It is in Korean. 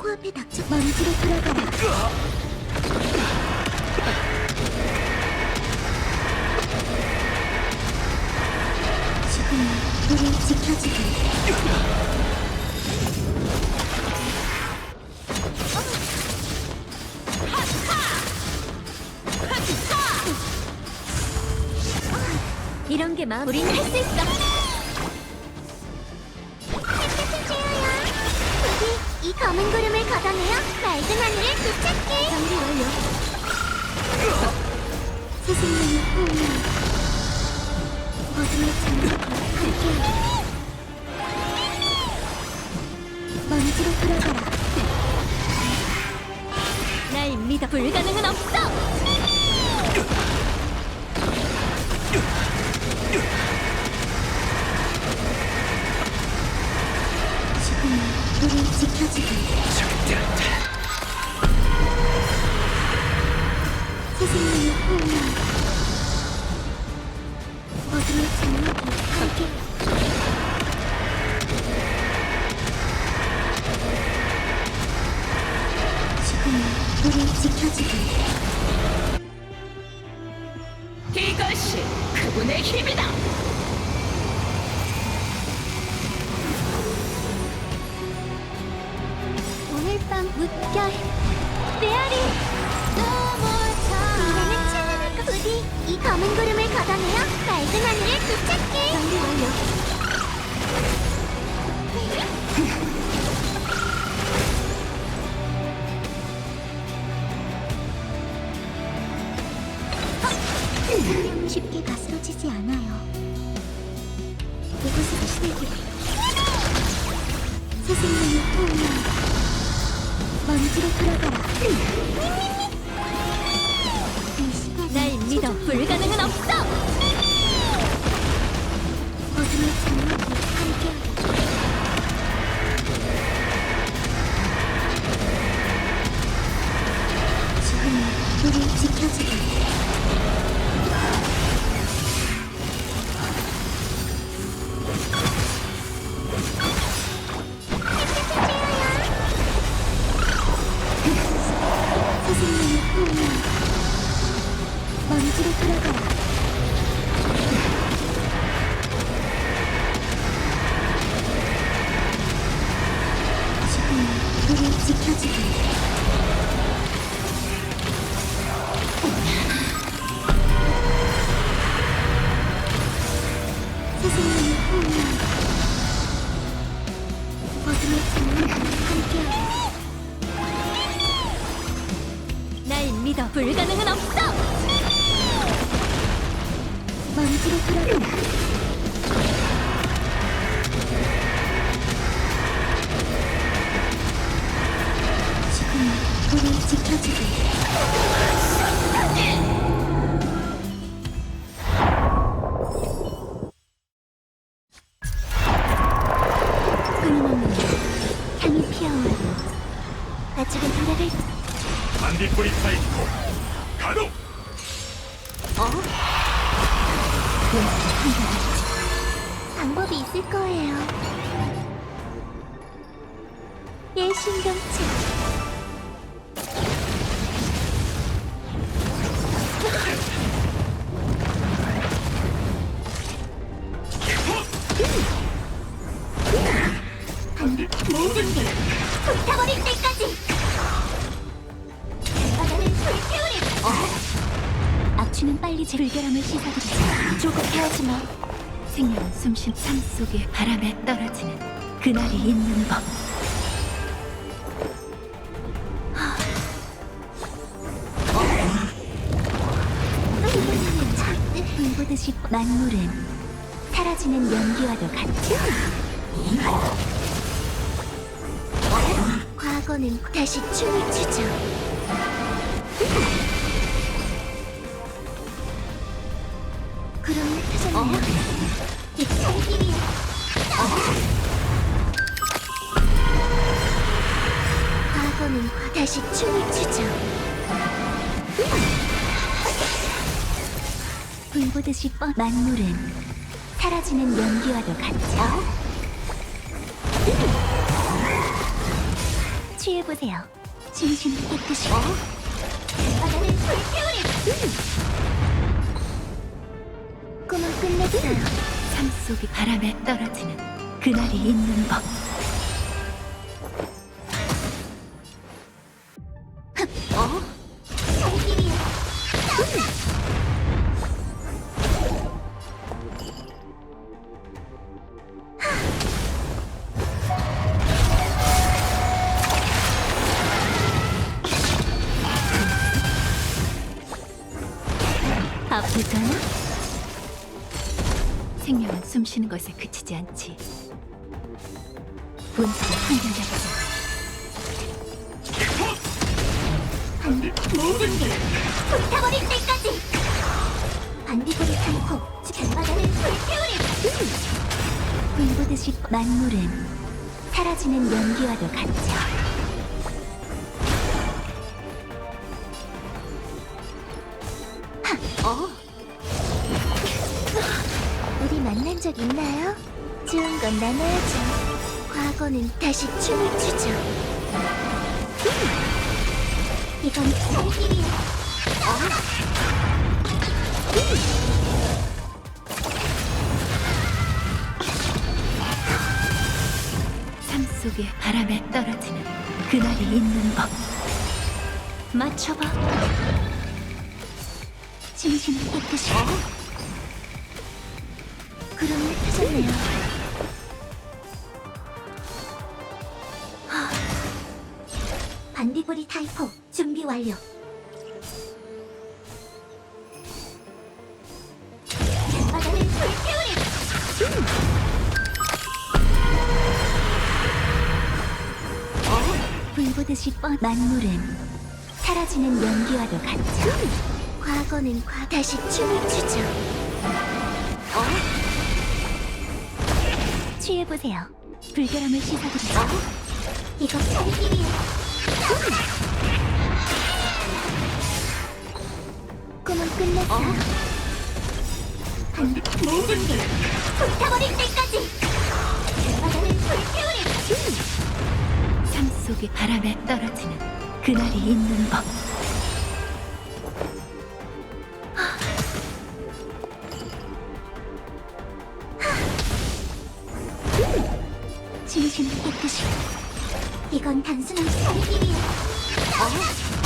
코앞에 닥쳐 먼지로 돌아가라. 지금 우리 지켜주길. 이런 게 마음. 우린 할 수 있어. 이 검은 구름을 걷어내어 맑은 하늘을 되찾게. 정리 완료. 스승님의 호흡. 어둠의 장막과 함께. 먼지로 돌아가라. 날 믿어. 불가능은 없어. 스승님의 호흡. 어둠의. 오늘 밤 물결 메아리 부디 이 검은 구름을 걷어내어 맑은 하늘을 되찾게 정리 완료 쉽게 가스러지지 않아요. 이곳에 시대기 스승님의 호흡 먼지로 돌아가라. 믿어. 불가능은 없어. 먼지로 돌아가라. 지금 우리 지켜주길. 불가능은 없어. 먼지로 돌아가라. 지금 우리 지켜주길. 끊임없는 향이 피어오르고 아직은 노래를 반딧불이 타이코 가동 방법이 있을 거예요. 악취는 빨리 제 불결함을 씻어드리자. 조급해 하지 마. 생명은 숨쉰 삶 속에 바람에 떨어지는 그날이 있는 법. 불보듯이 만물은 사라지는 연기와도 같지. 과거는 다시 춤을 추죠. 과거는 다시 춤을 추죠. 불보듯이 뻔 만물은 사라지는 연기와도 같죠. 취해보세요. 진심 깨끗이. 바다를 불태우리. 끝냈어요. 삶 속의 바람에 떨어지는 그날이 있는 법. 어? 살길이야. 아프잖아? 생명은 숨쉬는 것에 그치지 않지. 본성은 한결같지. 모든 게 불타버릴 때까지. 반딧불이 타고 바다를 불태우리. 불보듯이 만물은 사라지는 연기와도 같죠. 어? 만난 적 있나요? 좋은 건 나눠야죠. 과거는 다시 춤을 추죠. 이건 살길이야. 삶 속의 바람에 떨어지는 그날이 있는 법. 맞춰봐. 진심을 깨끗이. 구름이 펴졌네요. 하. 반딧불이 타이포 준비 완료. 불보듯이 뻔 만물은 사라지는 연기와도 같죠. 과거는 과 다시 춤을 추죠. 취해보세요. 불결함을 씻어드리죠. 이거 살길이야. 꿈은 끝냈어요. 한 모든 게 불타버릴 때까지. 바다를 불태우리. 삶 속의 바람에 떨어지는 그날이 있는 법. Huh?